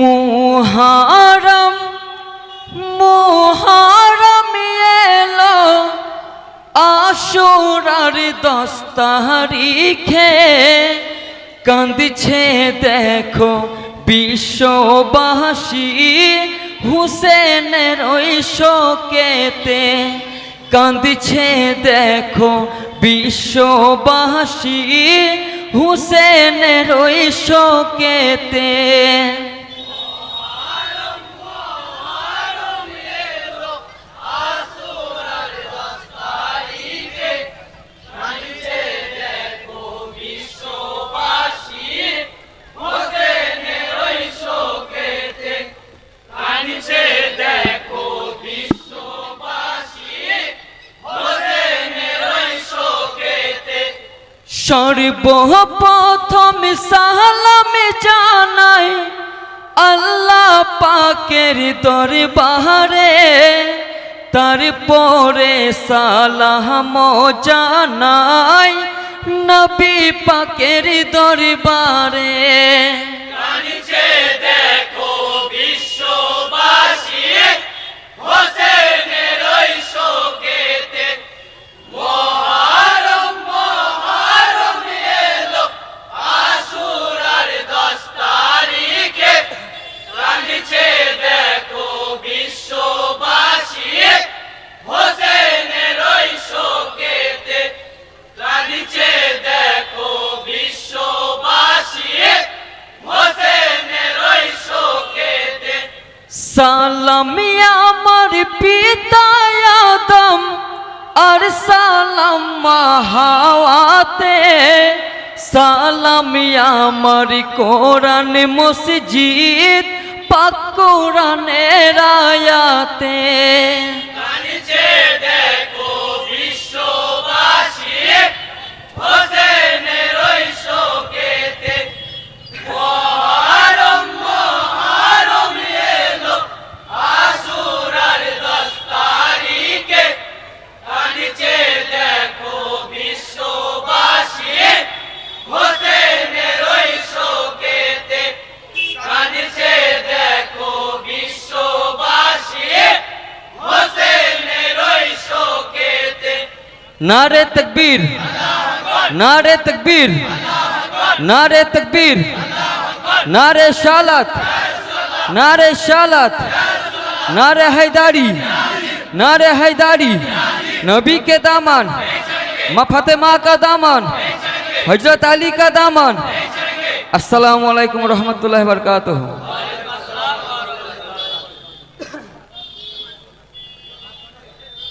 মোহারম মোহারম এলো আশুরার দশ তারিখে কাঁদছে দেখো বিশ্ববাসী হুসেনের ওই শোকেতে। কাঁদছে দেখো বিশ্ববাসী হুসেনের ওই শোকেতে। সর্বপ্রথম সালাম জানাই আল্লাহ পাকের দরবারে। তারপরে সালাম জানাই নবী পাকের দরবারে। সালামি আমার পিতা আদম আর সালাম হাওয়াতে সালামি আমার কোরআন মসজিদ পাক কোরআনের আয়াতে। নারে তকবীর নারে তকবীর নারে তকবীর, নারে শালাত নারে শালাত নারে হায়দারি নারে হায়দারি, নবী কে দামান, মা ফাতেমা কা দামান হজরত আলী কা দামান। আসসালামু আলাইকুম রহমতুল্লাহ বরকাত